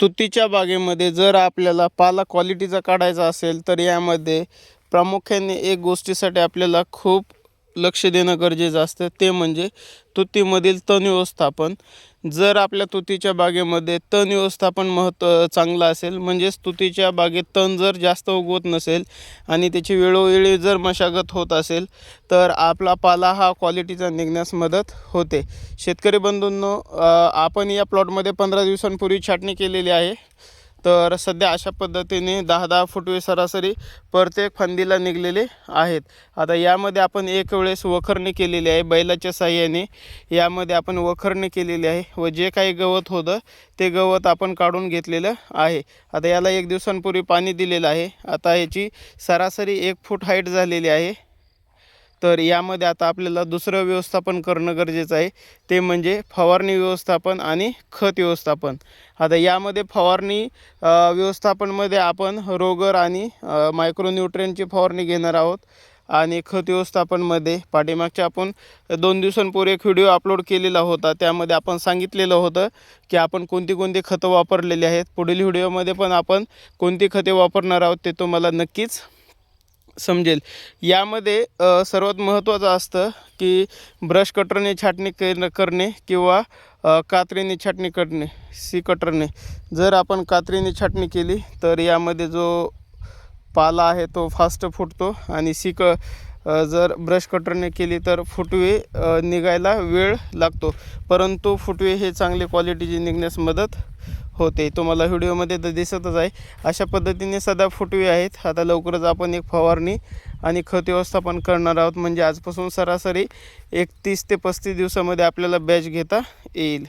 तुतीच्या बागेमध्ये जर आपल्याला पाला क्वालिटीचा काढायचा असेल तर यामध्ये प्रामुख्याने एक गोष्टीसाठी आपल्याला खूप लक्ष देणं गरजेचं असतं. ते म्हणजे तुतीमधील तण व्यवस्थापन. जर आपल्या तुतीच्या बागेमध्ये तण व्यवस्थापन महत्त्व चांगलं असेल म्हणजेच तुतीच्या बागेत तण जर जास्त उगवत नसेल आणि त्याची वेळोवेळी जर मशागत होत असेल तर आपला पाला हा क्वालिटीचा निघण्यास मदत होते. शेतकरी बंधूंनो आपण या प्लॉटमध्ये पंधरा दिवसांपूर्वी छाटणी केलेली आहे. तर सध्या अशा पद्धतीने दहा दहा फुटवे सरासरी प्रत्येक फांदीला निघलेले आहेत. आता यामध्ये आपण एक वेळेस वखरणी केलेली आहे बैलाच्या साह्याने. यामध्ये आपण वखरणी केलेली आहे व जे काही गवत होतं ते गवत आपण काढून घेतलेलं आहे. आता याला एक दिवसांपूर्वी पाणी दिलेलं आहे. आता याची सरासरी एक फूट हाईट झालेली आहे. तर यामध्ये आता आपल्याला दुसरं व्यवस्थापन करणं गरजेचं आहे. ते म्हणजे फवारणी व्यवस्थापन आणि खत व्यवस्थापन. आता यामध्ये फवारणी व्यवस्थापनमध्ये आपण रोगर आणि अ, मायक्रोन्यूट्रियनची फवारणी घेणार आहोत. आणि खत व्यवस्थापनमध्ये पाठीमागच्या आपण दोन दिवसांपूर्वी एक व्हिडिओ अपलोड केलेला होता. त्यामध्ये आपण सांगितलेलं होतं की आपण कोणती कोणती खतं वापरलेली आहेत. पुढील व्हिडिओमध्ये पण आपण कोणती खते वापरणार आहोत ते तुम्हाला नक्कीच समजेल. यामध्ये सर्वात महत्त्वाचं असतं की ब्रश कटरने छाटणी कर करणे किंवा कात्रीने छाटणी करणे सी कटरने. जर आपण कात्रीने छाटणी केली तर यामध्ये जो पाला आहे तो फास्ट फुटतो आणि सी क जर ब्रश कटरने केली तर फुटवे निघायला वेळ लागतो. परंतु फुटवे हे चांगले क्वालिटीचे निघण्यास मदत होते. तुम्हाला व्हिडिओमध्ये तर दिसतच आहे. अशा पद्धतीने सध्या फुटवे आहेत. आता लवकरच आपण एक फवारणी आणि खत व्यवस्थापन करणार आहोत. म्हणजे आजपासून सरासरी एकतीस ते पस्तीस दिवसामध्ये आपल्याला बॅच घेता येईल.